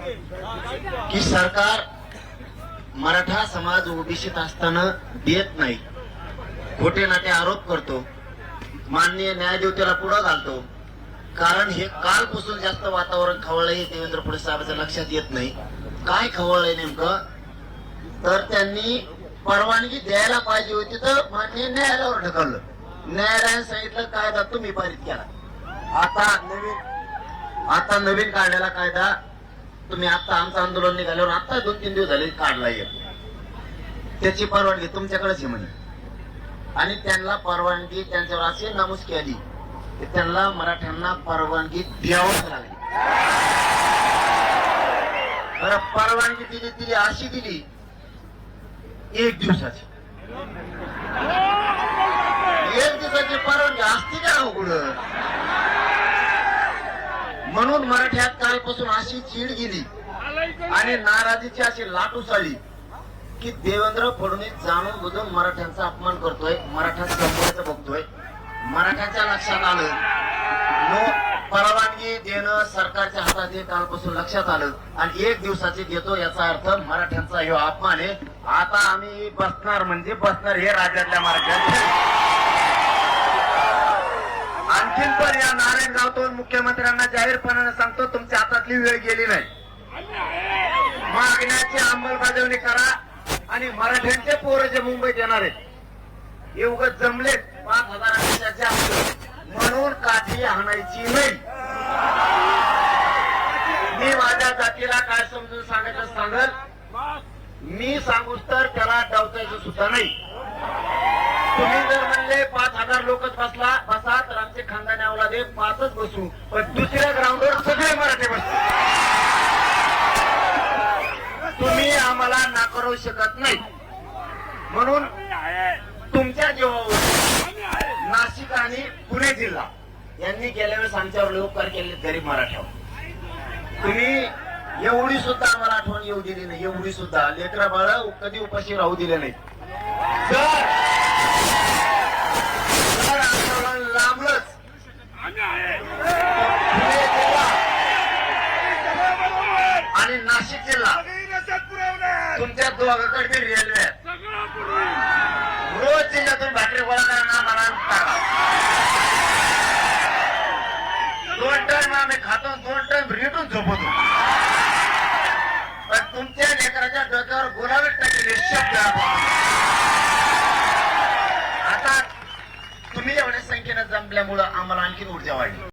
की सरकार मराठा समाज ओबीसीत असताना देत नाही. खोटे नाटे आरोप करतो. माननीय न्यायदेवतेला पुढं घालतो. कारण हे कालपासून जास्त वातावरण खवळलं हे देवेंद्र फडणवीस साहेबांच्या लक्षात येत नाही. काय खवळलंय नेमकं? तर त्यांनी परवानगी द्यायला पाहिजे होती तर मान्य न्यायालयावर ढकललं. न्यायालयाने सांगितलं कायदा तुम्ही पारित केला. आता नवीन आता नवीन काढलेला कायदा तुम्ही आता आमचं आंदोलन निघाल्यावर आता दोन तीन दिवस झाले काढला येत त्याची परवानगी तुमच्याकडेच आहे म्हणे. आणि त्यांना परवानगी त्यांच्यावर असे नमूद केली की त्यांना मराठ्यांना परवानगी द्यावंच लागली. बरं परवानगी दिली दिली अशी दिली एक दिवसाची. एक दिवसाची परवानगी असते का हो कुठं म्हणून मराठ्यात कालपासून अशी चीड गेली आणि नाराजीची अशी लाट उसळली की देवेंद्र फडणवीस जाणून बुजून मराठ्यांचा अपमान करतोय मराठ्यांचा संपवायचं बघतोय. मराठ्यांच्या लक्षात आलं. परवानगी देणं सरकारच्या हातात हे कालपासून लक्षात आलं आणि एक दिवसाची देतो याचा अर्थ मराठ्यांचा हे अपमान आहे. आता आम्ही बसणार म्हणजे बसणार हे राज्यातल्या मराठ्यांचे. पण या नारायण गावतून मुख्यमंत्र्यांना जाहीरपणाने सांगतो तुमच्या हातातली वेळ गेली नाही. मागण्याची अंमलबजावणी करा आणि मराठ्यांचे पोरं जे मुंबईत येणार आहेत एवढं उगाच जमलेत. पाच हजारापेक्षा जास्त. म्हणून काठी आणायची नाही. मी माझ्या जातीला काय समजून सांगायचं सांगल? मी सांगूच तर त्याला डावचायचं सुद्धा नाही. तुम्ही जर म्हणले पाच हजार लोकच बसला बसा तर आमचे खानदानी अवलादे पाचच बसू. पण दुसऱ्या ग्राउंडवर सगळे मराठी बसू तुम्ही आम्हाला नाकारू शकत नाही. म्हणून तुमच्या जीवावर नाशिक आणि पुणे जिल्हा यांनी गेल्या वेळेस आमच्यावर उपकार केले गरीब मराठ्यावर. तुम्ही एवढी सुद्धा आम्हाला आठवण येऊ दिली नाही. एवढी सुद्धा. लेकरा बाळा कधी उपाशी राहू दिले नाही जर आणि नाशिक जिल्हा तुमच्या दोघाकडची रेल्वे. रोज जिल्ह्यातून भाकरी गोळा करा मला टाका दोन टन आम्ही खातो दोन टन रिटून झोपतो. पण तुमच्या लेकराच्या डोक्यावर गुलाबी टाकी शब्द आता तुम्ही एवढ्या संख्येनं जमल्यामुळं आम्हाला आणखी ऊर्जा वाढली.